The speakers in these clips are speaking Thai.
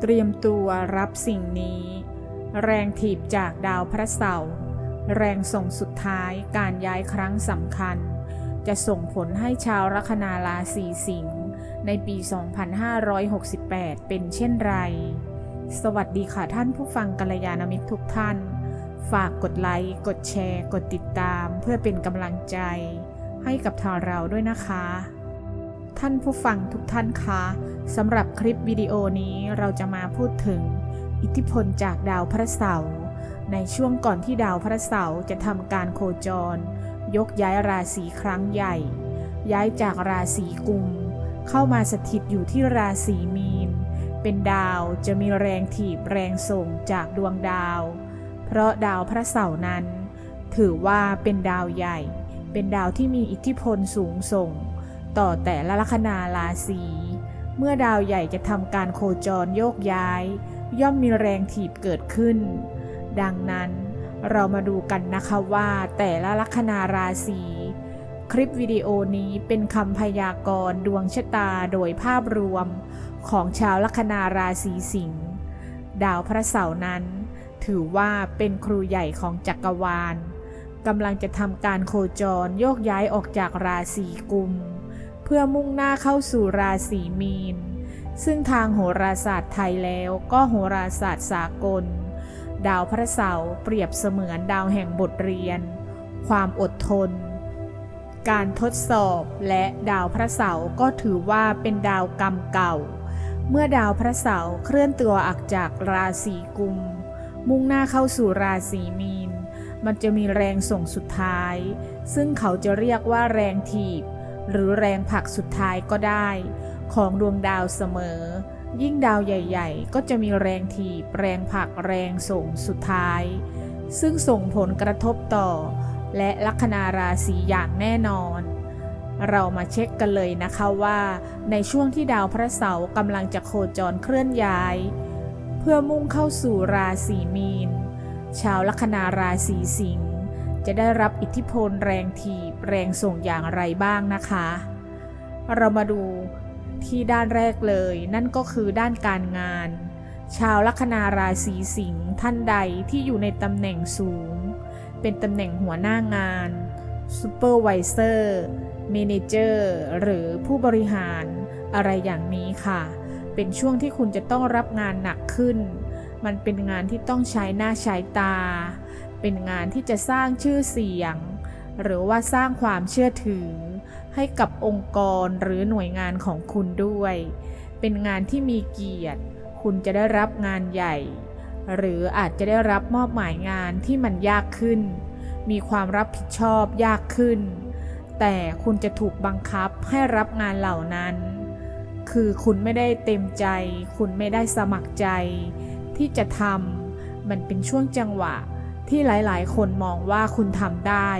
เตรียมตัวรับสิ่งนี้ แรงถีบจากดาวพระเสาร์แรงส่งสุดท้ายการย้ายครั้งสำคัญ จะส่งผลให้ชาวลัคนาราศีสิงห์ในปี 2568 เป็นเช่นไร สวัสดีค่ะท่านผู้ฟังกัลยาณมิตรทุกท่าน ฝากกดไลค์ กดแชร์ กดติดตาม เพื่อเป็นกำลังใจ ให้กับทางเราด้วยนะคะ ท่านผู้ฟังทุกท่านคะสำหรับคลิปวิดีโอนี้เราจะมาพูดถึง อิทธิพลจากดาวพระเสาร์ในช่วงก่อนที่ดาวพระเสาร์จะทำการโคจร ยกย้ายราศีครั้งใหญ่ ย้ายจากราศีกุม เข้ามาสถิตอยู่ที่ราศีมีน เป็นดาวจะมีแรงถีบแรงส่งจากดวงดาว เพราะดาวพระเสาร์นั้น ถือว่าเป็นดาวใหญ่ เป็นดาวที่มีอิทธิพลสูงส่ง ต่อแต่ละลัคนาราศีเมื่อดาวใหญ่จะทำการโคจรโยกย้าย ย่อมมีแรงถีบเกิดขึ้น ดังนั้นเรามาดูกันนะคะว่าแต่ละลัคนาราศีคลิปวิดีโอนี้เป็นคำพยากรณ์ดวงชะตาโดยภาพรวมของชาวลัคนาราศีสิงห์ดาวพระเสาร์นั้น ถือว่าเป็นครูใหญ่ของจักรวาลกำลังจะทำการโคจรโยกย้ายออกจากราศีกุม พื่อมุ่งหน้าเข้าสู่ราศีมีน ซึ่งทางโหราศาสตร์ไทยแล้วก็โหราศาสตร์สากล ดาวพระเสาร์เปรียบเสมือนดาวแห่งบทเรียน ความอดทน การทดสอบและดาวพระเสาร์ก็ถือว่าเป็นดาวกรรมเก่า เมื่อดาวพระเสาร์เคลื่อนตัวออกจากราศีกุม มุ่งหน้าเข้าสู่ราศีมีนมันจะมีแรงส่งสุดท้าย ซึ่งเขาจะเรียกว่าแรงถีบ หรือแรงผลักสุดท้ายก็ได้ ของดวงดาวเสมอ ยิ่งดาวใหญ่ ๆ ก็จะมีแรงถีบแรงผลักแรงส่งสุดท้าย ซึ่งส่งผลกระทบต่อ และลัคนาราศีอย่างแน่นอน เรามาเช็คกันเลยนะคะว่า ในช่วงที่ดาวพระเสาร์กำลังจะโคจรเคลื่อนย้าย เพื่อมุ่งเข้าสู่ราศีมีน ชาวลัคนาราศีสิงห์จะได้รับอิทธิพลแรงถีบ แรงส่งอย่างไรบ้างนะคะ เรามาดูที่ด้านแรกเลย นั่นก็คือด้านการงาน ชาวลัคนาราศีสิงห์ท่านใดที่อยู่ในตำแหน่งสูง เป็นตำแหน่งหัวหน้างานซูเปอร์วิเซอร์เมเนเจอร์หรือผู้บริหารอะไรอย่างนี้ค่ะ เป็นช่วงที่คุณจะต้องรับงานหนักขึ้น มันเป็นงานที่ต้องใช้หน้าใช้ตา เป็นงานที่จะสร้างชื่อเสียง หรือว่าสร้างความเชื่อถือ ให้กับองค์กรหรือหน่วยงานของคุณด้วย เป็นงานที่มีเกียรติ คุณจะได้รับงานใหญ่ หรืออาจจะได้รับมอบหมายงานที่มันยากขึ้น มีความรับผิดชอบยากขึ้น แต่คุณจะถูกบังคับให้รับงานเหล่านั้น คือคุณไม่ได้เต็มใจ คุณไม่ได้สมัครใจ ที่จะทำมันเป็นช่วงจังหวะที่หลาย ๆ คนมองว่าคุณทำได้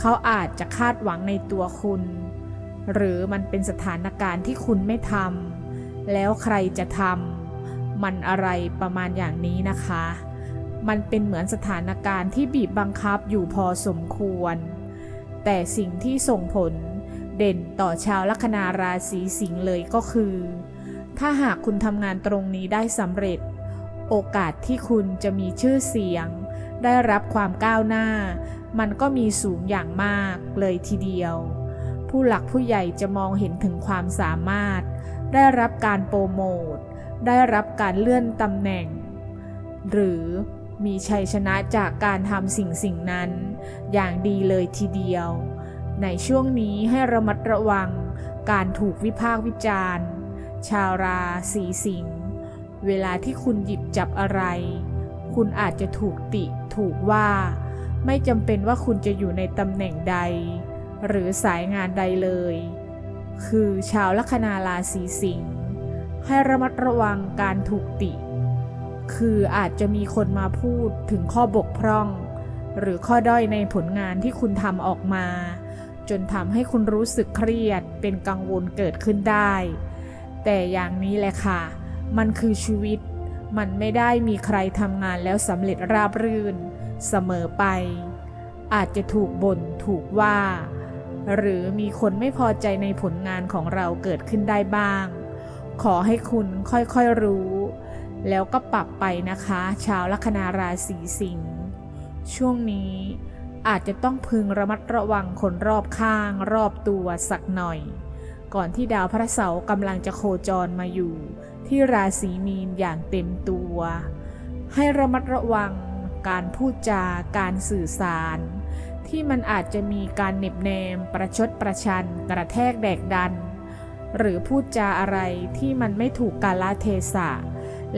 เขาอาจจะคาดหวังในตัวคุณ หรือมันเป็นสถานการณ์ที่คุณไม่ทำแล้วใครจะทำมันอะไรประมาณอย่างนี้นะคะ มันเป็นเหมือนสถานการณ์ที่บีบบังคับอยู่พอสมควร แต่สิ่งที่ส่งผลเด่นต่อชาวลัคนาราศีสิงห์เลยก็คือ ถ้าหากคุณทำงานตรงนี้ได้สำเร็จ โอกาสที่คุณจะมีชื่อเสียง ได้รับความก้าวหน้า มันก็มีสูงอย่างมากเลยทีเดียว ผู้หลักผู้ใหญ่จะมองเห็นถึงความสามารถ ได้รับการโปรโมทได้รับการเลื่อนตำแหน่ง หรือมีชัยชนะจากการทำสิ่งสิ่งนั้น อย่างดีเลยทีเดียว ในช่วงนี้ให้ระมัดระวังการถูกวิพากษ์วิจารณ์ ชาวราศีสิงห์เวลาที่คุณหยิบจับอะไร คุณอาจจะถูกติถูกว่า ไม่จำเป็นว่าคุณจะอยู่ในตำแหน่งใด หรือสายงานใดเลย คือชาวลัคนาราศีสิงห์ให้ระมัดระวังการถูกติ คืออาจจะมีคนมาพูดถึงข้อบกพร่อง หรือข้อด้อยในผลงานที่คุณทำออกมา จนทำให้คุณรู้สึกเครียดเป็นกังวลเกิดขึ้นได้ แต่อย่างนี้แหละค่ะ มันคือชีวิต มันไม่ได้มีใครทำงานแล้วสำเร็จราบรื่น เสมอไป อาจจะถูกบ่นถูกว่า หรือมีคนไม่พอใจในผลงานของเราเกิดขึ้นได้บ้าง ขอให้คุณค่อยๆรู้ แล้วก็ปรับไปนะคะ ชาวลัคนาราศีสิงห์ช่วงนี้อาจจะต้องพึงระมัดระวังคนรอบข้างรอบตัวสักหน่อย ก่อนที่ดาวพระเสาร์กำลังจะโคจรมาอยู่ ที่ราศีมีนอย่างเต็มตัว ให้ระมัดระวัง การพูดจาการสื่อสาร ที่มันอาจจะมีการเหน็บแนม ประชดประชัน กระแทกแดกดัน หรือพูดจาอะไรที่มันไม่ถูกกาลเทศะ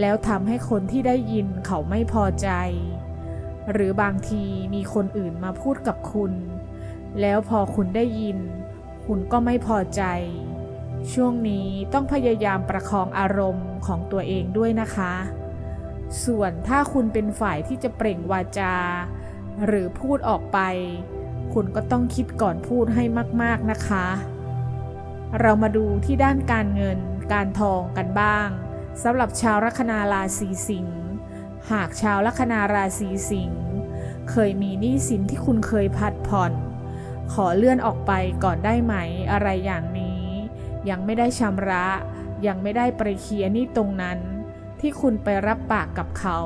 แล้วทำให้คนที่ได้ยินเขาไม่พอใจ หรือบางทีมีคนอื่นมาพูดกับคุณ แล้วพอคุณได้ยิน คุณก็ไม่พอใจ ช่วงนี้ต้องพยายามประคองอารมณ์ของตัวเองด้วยนะคะ ส่วนถ้าคุณเป็นฝ่ายที่จะเปล่งวาจา หรือพูดออกไป คุณก็ต้องคิดก่อนพูดให้มาก ๆนะคะ เรามาดูที่ด้านการเงินการทองกันบ้างสำหรับชาวลัคนาราศีสิงห์หากชาวลัคนาราศีสิงห์เคยมีหนี้สินที่คุณเคยพัดผ่อน ขอเลื่อนออกไปก่อนได้ไหมอะไรอย่างนี้ ยังไม่ได้ชำระ ยังไม่ได้ไปเคียนี้ตรงนั้น ที่คุณไปรับปากกับเขา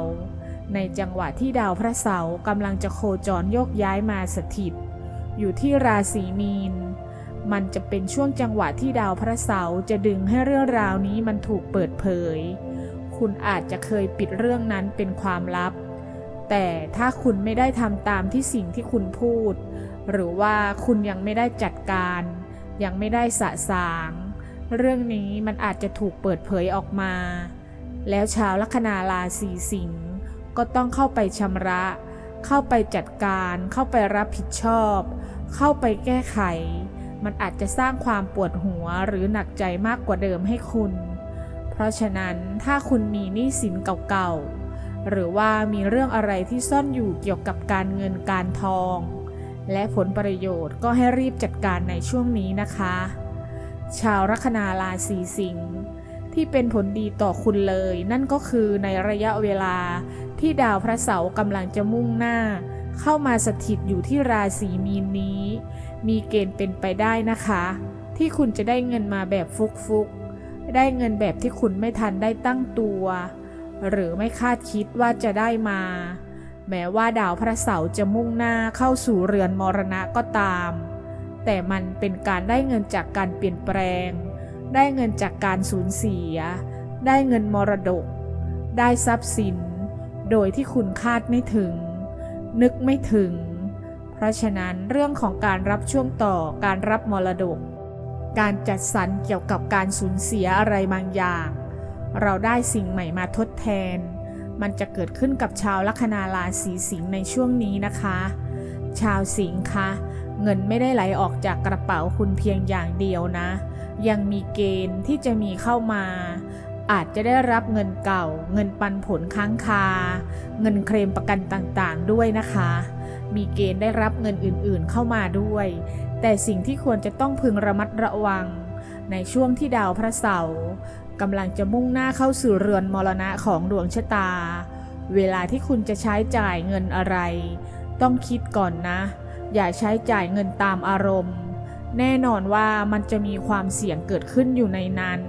ในจังหวะที่ดาวพระเสาร์กำลังจะโคจรโยกย้ายมาสถิต อยู่ที่ราศีมีน มันจะเป็นช่วงจังหวะที่ดาวพระเสาร์จะดึงให้เรื่องราวนี้มันถูกเปิดเผย คุณอาจจะเคยปิดเรื่องนั้นเป็นความลับ แต่ถ้าคุณไม่ได้ทำตามที่สิ่งที่คุณพูด หรือว่าคุณยังไม่ได้จัดการ ยังไม่ได้สะสาง เรื่องนี้มันอาจจะถูกเปิดเผยออกมา แล้วชาวลัคนาราศีสิงห์ก็ต้องเข้าไปชำระ เข้าไปจัดการ เข้าไปรับผิดชอบ เข้าไปแก้ไข มันอาจจะสร้างความปวดหัวหรือหนักใจมากกว่าเดิมให้คุณ เพราะฉะนั้นถ้าคุณมีหนี้สินเก่าๆ หรือว่ามีเรื่องอะไรที่ซ่อนอยู่เกี่ยวกับการเงินการทอง และผลประโยชน์ก็ให้รีบจัดการในช่วงนี้นะคะ ชาวลัคนาราศีสิงห์ ที่เป็นผลดีต่อคุณเลย นั่นก็คือในระยะเวลาที่ดาวพระเสาร์กำลังจะมุ่งหน้า เข้ามาสถิตอยู่ที่ราศีมีนนี้ มีเกณฑ์เป็นไปได้นะคะ ที่คุณจะได้เงินมาแบบฟุกๆ ได้เงินแบบที่คุณไม่ทันได้ตั้งตัว หรือไม่คาดคิดว่าจะได้มา แม้ว่าดาวพระเสาร์จะมุ่งหน้าเข้าสู่เรือนมรณะก็ตาม แต่มันเป็นการได้เงินจากการเปลี่ยนแปลง ได้เงินจากการสูญเสีย ได้เงินมรดก ได้ทรัพย์สิน โดยที่คุณคาดไม่ถึง นึกไม่ถึง เพราะฉะนั้นเรื่องของการรับช่วงต่อการรับมรดก การจัดสรรเกี่ยวกับการสูญเสียอะไรบางอย่าง เราได้สิ่งใหม่มาทดแทน มันจะเกิดขึ้นกับชาวลัคนาราศีสิงห์ในช่วงนี้นะคะ ชาวสิงห์คะเงินไม่ได้ไหลออกจากกระเป๋าคุณเพียงอย่างเดียวนะ ยังมีเกณฑ์ที่จะมีเข้ามา อาจจะได้รับเงินเก่า เงินปันผลค้างคา เงินเคลมประกันต่างๆ ด้วยนะคะ มีเกณฑ์ได้รับเงินอื่นๆเข้ามาด้วย แต่สิ่งที่ควรจะต้องพึงระมัดระวัง ในช่วงที่ดาวพระเสาร์กำลังจะมุ่งหน้าเข้าสู่เรือนมรณะของดวงชะตา เวลาที่คุณจะใช้จ่ายเงินอะไร ต้องคิดก่อนนะ อย่าใช้จ่ายเงินตามอารมณ์ แน่นอนว่ามันจะมีความเสี่ยงเกิดขึ้นอยู่ในนั้น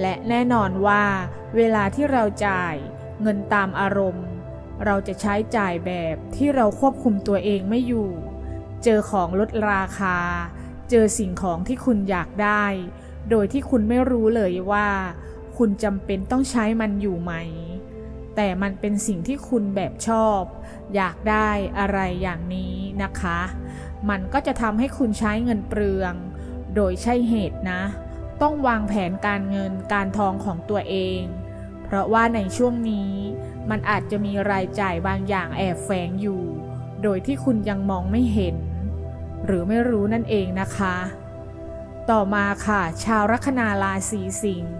และแน่นอนว่าเวลาที่เราจ่ายเงินตามอารมณ์ เราจะใช้จ่ายแบบที่เราควบคุมตัวเองไม่อยู่ เจอของลดราคา เจอสิ่งของที่คุณอยากได้ โดยที่คุณไม่รู้เลยว่า คุณจำเป็นต้องใช้มันอยู่ไหม แต่มันเป็นสิ่งที่คุณแบบชอบ อยากได้อะไรอย่างนี้นะคะ มันก็จะทำให้คุณใช้เงินเปลือง โดยใช่เหตุนะ ต้องวางแผนการเงินการทองของตัวเอง เพราะว่าในช่วงนี้มันอาจจะมีรายจ่ายบางอย่างแอบแฝงอยู่ โดยที่คุณยังมองไม่เห็น หรือไม่รู้นั่นเองนะคะ ต่อมาค่ะ ชาวลัคนาราศีสิงห์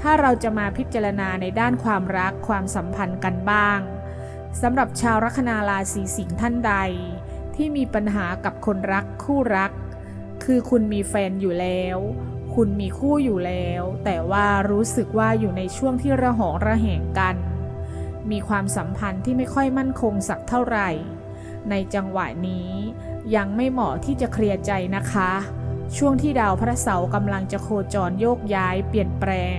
ถ้าเราจะมาพิจารณาในด้านความรักความสัมพันธ์กันบ้างสำหรับชาวลัคนาราศีสิงห์ท่านใด ที่มีปัญหากับคนรักคู่รัก คือคุณมีแฟนอยู่แล้ว คุณมีคู่อยู่แล้ว แต่ว่ารู้สึกว่าอยู่ในช่วงที่ระหองระแหงกัน มีความสัมพันธ์ที่ไม่ค่อยมั่นคงสักเท่าไหร่ ในจังหวะนี้ยังไม่เหมาะที่จะเคลียร์ใจนะคะ ช่วงที่ดาวพระเสาร์กำลังจะโคจรโยกย้ายเปลี่ยนแปลง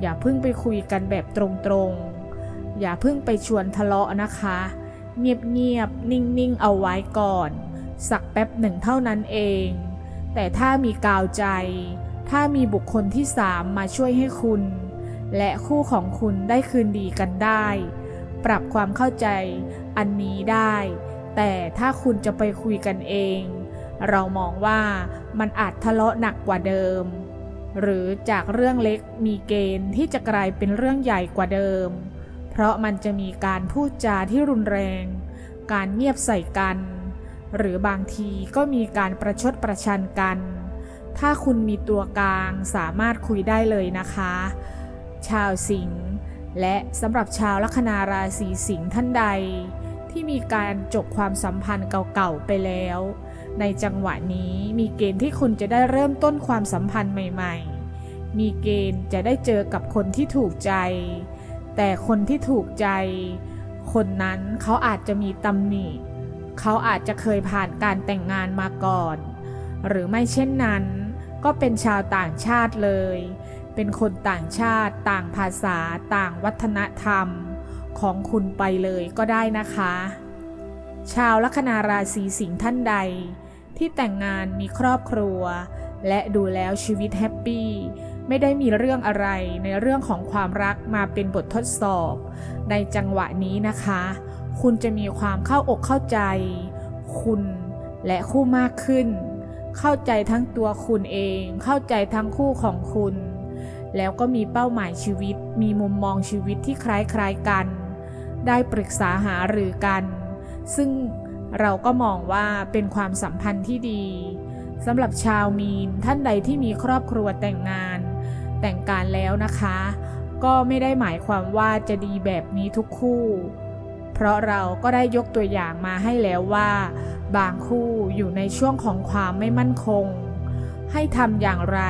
อย่าเพิ่งไปคุยกันแบบตรงๆ อย่าเพิ่งไปชวนทะเลาะนะคะ เงียบๆ นิ่งๆ เอาไว้ก่อน สักแป๊บหนึ่งเท่านั้นเอง แต่ถ้ามีกาวใจ ถ้ามีบุคคลที่สามมาช่วยให้คุณ และคู่ของคุณได้คืนดีกันได้ ปรับความเข้าใจอันนี้ได้ แต่ถ้าคุณจะไปคุยกันเอง เรามองว่ามันอาจทะเลาะหนักกว่าเดิม หรือจากเรื่องเล็กมีเกณฑ์ที่จะกลายเป็นเรื่องใหญ่กว่าเดิม เพราะมันจะมีการพูดจาที่รุนแรง การเงียบใส่กัน หรือบางทีก็มีการประชดประชันกัน ถ้าคุณมีตัวกลางสามารถคุยได้เลยนะคะ ชาวสิงห์และสำหรับชาวลัคนาราศีสิงห์ท่านใด ที่มีการจบความสัมพันธ์เก่าๆไปแล้ว ในจังหวะนี้มีเกณฑ์ที่คุณจะได้เริ่มต้นความสัมพันธ์ใหม่ ๆ มีเกณฑ์จะได้เจอกับคนที่ถูกใจ แต่คนที่ถูกใจ คนนั้นเขาอาจจะมีตำหนิ เขาอาจจะเคยผ่านการแต่งงานมาก่อน หรือไม่เช่นนั้น ก็เป็นชาวต่างชาติเลย เป็นคนต่างชาติ ต่างภาษา ต่างวัฒนธรรม ของคุณไปเลยก็ได้นะคะ ชาวลัคนาราศีสิงห์ท่านใด ที่แต่งงานมีครอบครัว และดูแล้วชีวิตแฮปปี้ ไม่ได้มีเรื่องอะไรในเรื่องของความรักมาเป็นบททดสอบ ในจังหวะนี้นะคะ คุณจะมีความเข้าอกเข้าใจ คุณและคู่มากขึ้น เข้าใจทั้งตัวคุณเอง เข้าใจทั้งคู่ของคุณ แล้วก็มีเป้าหมายชีวิต มีมุมมองชีวิตที่คล้ายๆกัน ได้ปรึกษาหารือกัน ซึ่งเราก็มองว่าเป็นความสัมพันธ์ที่ดีสำหรับชาวมีนท่านใดที่มีครอบครัวแต่งงาน แต่งการแล้วนะคะ ก็ไม่ได้หมายความว่าจะดีแบบนี้ทุกคู่ เพราะเราก็ได้ยกตัวอย่างมาให้แล้วว่า บางคู่อยู่ในช่วงของความไม่มั่นคง ให้ทำอย่างไร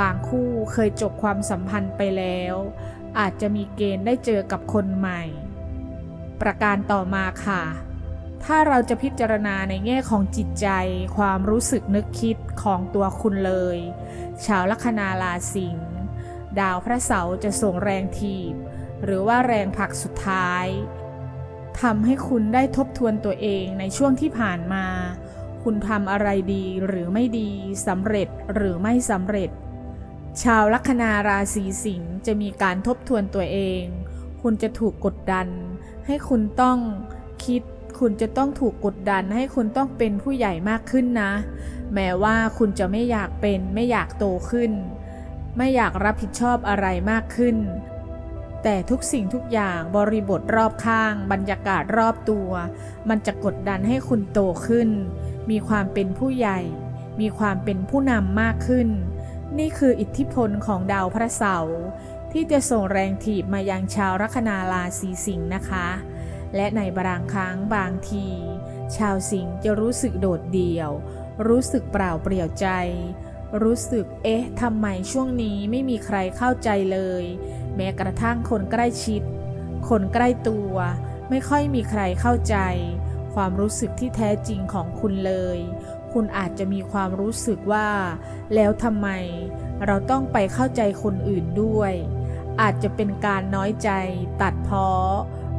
บางคู่เคยจบความสัมพันธ์ไปแล้ว อาจจะมีเกณฑ์ได้เจอกับคนใหม่ ประการต่อมาค่ะ ถ้าเราจะพิจารณาในแง่ของจิตใจ ความรู้สึกนึกคิดของตัวคุณเลย ชาวลัคนาราสิงห์ดาวพระเสาร์จะส่งแรงถีบ หรือว่าแรงผลักสุดท้ายทำให้คุณได้ทบทวนตัวเองในช่วงที่ผ่านมา คุณทำอะไรดีหรือไม่ดีสำเร็จหรือไม่สำเร็จ ชาวลัคนาราศีสิงห์จะมีการทบทวนตัวเอง คุณจะถูกกดดัน ให้คุณต้องคิด คุณจะต้องถูกกดดันให้คุณต้องเป็นผู้ใหญ่มากขึ้นนะ แม้ว่าคุณจะไม่อยากเป็นไม่อยากโตขึ้น ไม่อยากรับผิดชอบอะไรมากขึ้น แต่ทุกสิ่งทุกอย่างบริบทรอบข้าง บรรยากาศรอบตัว มันจะกดดันให้คุณโตขึ้น มีความเป็นผู้ใหญ่ มีความเป็นผู้นำมากขึ้น นี่คืออิทธิพลของดาวพระเสาร์ที่จะส่งแรงถีบมายังชาวลัคนาราศีสิงห์นะคะ และในบางครั้งบางที ชาวสิงห์จะรู้สึกโดดเดี่ยว รู้สึกเปล่าเปลี่ยวใจ รู้สึกเอ๊ะทำไมช่วงนี้ไม่มีใครเข้าใจเลย แม้กระทั่งคนใกล้ชิด คนใกล้ตัวไม่ค่อยมีใครเข้าใจ ความรู้สึกที่แท้จริงของคุณเลย คุณอาจจะมีความรู้สึกว่า แล้วทำไม เราต้องไปเข้าใจคนอื่นด้วย อาจจะเป็นการน้อยใจ ตัดเพ้อ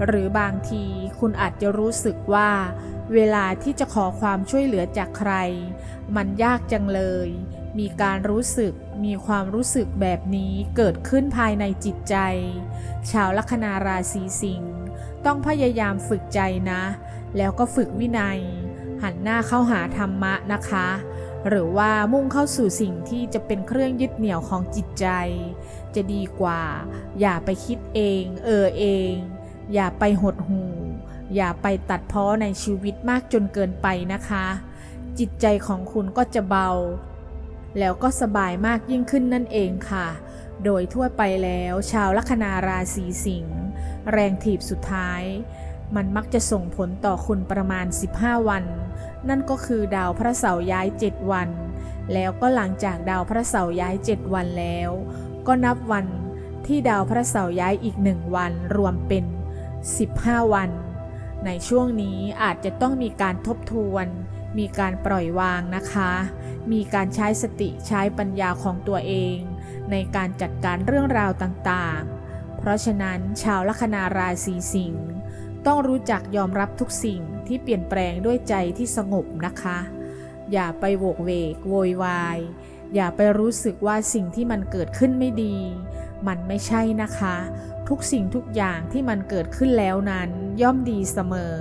หรือบางทีคุณอาจจะรู้สึกว่า เวลาที่จะขอความช่วยเหลือจากใคร มันยากจังเลย มีการรู้สึกมีความรู้สึกแบบนี้เกิดขึ้นภายในจิตใจ ชาวลัคนาราศีสิงห์ต้องพยายามฝึกใจนะ แล้วก็ฝึกวินัย หันหน้าเข้าหาธรรมะนะคะ หรือว่ามุ่งเข้าสู่สิ่งที่จะเป็นเครื่องยึดเหนี่ยวของจิตใจ จะดีกว่า อย่าไปคิดเอง เออเอง อย่าไปหดหู่อย่าไปตัดเพ้อในชีวิตมากจนเกินไปนะคะ จิตใจของคุณก็จะเบา แล้วก็สบายมากยิ่งขึ้นนั่นเองค่ะ โดยทั่วไปแล้วชาวลัคนาราศีสิงห์แรงถีบสุดท้าย มันมักจะส่งผลต่อคุณประมาณ 15 วัน นั่นก็คือดาวพระเสาร์ย้าย 7 วัน แล้วก็หลังจากดาวพระเสาร์ย้าย 7 วันแล้ว ก็นับวันที่ดาวพระเสาร์ย้ายอีกหนึ่งวันรวมเป็น 15 วัน ในช่วงนี้อาจจะต้องมีการทบทวน มีการปล่อยวางนะคะ มีการใช้สติใช้ปัญญาของตัวเอง ในการจัดการเรื่องราวต่างๆ เพราะฉะนั้นชาวลัคนาราศีสิงห์ต้องรู้จักยอมรับทุกสิ่งที่เปลี่ยนแปลงด้วยใจที่สงบนะคะ อย่าไปโวกเวกโวยวาย อย่าไปรู้สึกว่าสิ่งที่มันเกิดขึ้นไม่ดี มันไม่ใช่นะคะ ทุกสิ่งทุกอย่างที่มันเกิดขึ้นแล้วนั้นย่อมดีเสมอ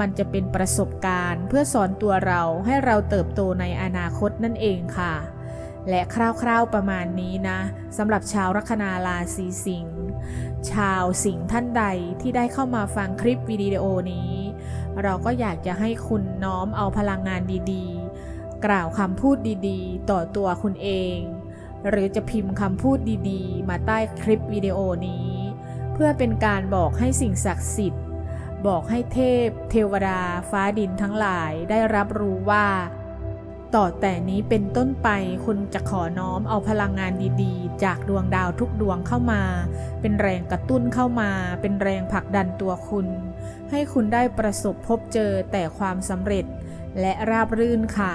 มันจะเป็นประสบการณ์เพื่อสอนตัวเราให้เราเติบโตในอนาคตนั่นเองค่ะ และคร่าวๆประมาณนี้นะสำหรับชาวลัคนาราศีสิงห์ชาวสิงห์ท่านใดที่ได้เข้ามาฟังคลิปวิดีโอนี้ เราก็อยากจะให้คุณน้อมเอาพลังงานดีๆ กล่าวคำพูดดีๆ ต่อตัวคุณเอง หรือจะพิมพ์คำพูดดีๆ มาใต้คลิปวิดีโอนี้ เพื่อเป็นการบอกให้สิ่งศักดิ์สิทธิ์ บอกให้เทพ เทวดา ฟ้าดินทั้งหลายได้รับรู้ว่า ต่อแต่นี้เป็นต้นไปคุณจะขอน้อมเอาพลังงานดีๆ จากดวงดาวทุกดวงเข้ามา เป็นแรงกระตุ้นเข้ามา เป็นแรงผลักดันตัวคุณ ให้คุณได้ประสบพบเจอแต่ความสำเร็จและราบรื่นค่ะ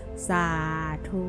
สาธุ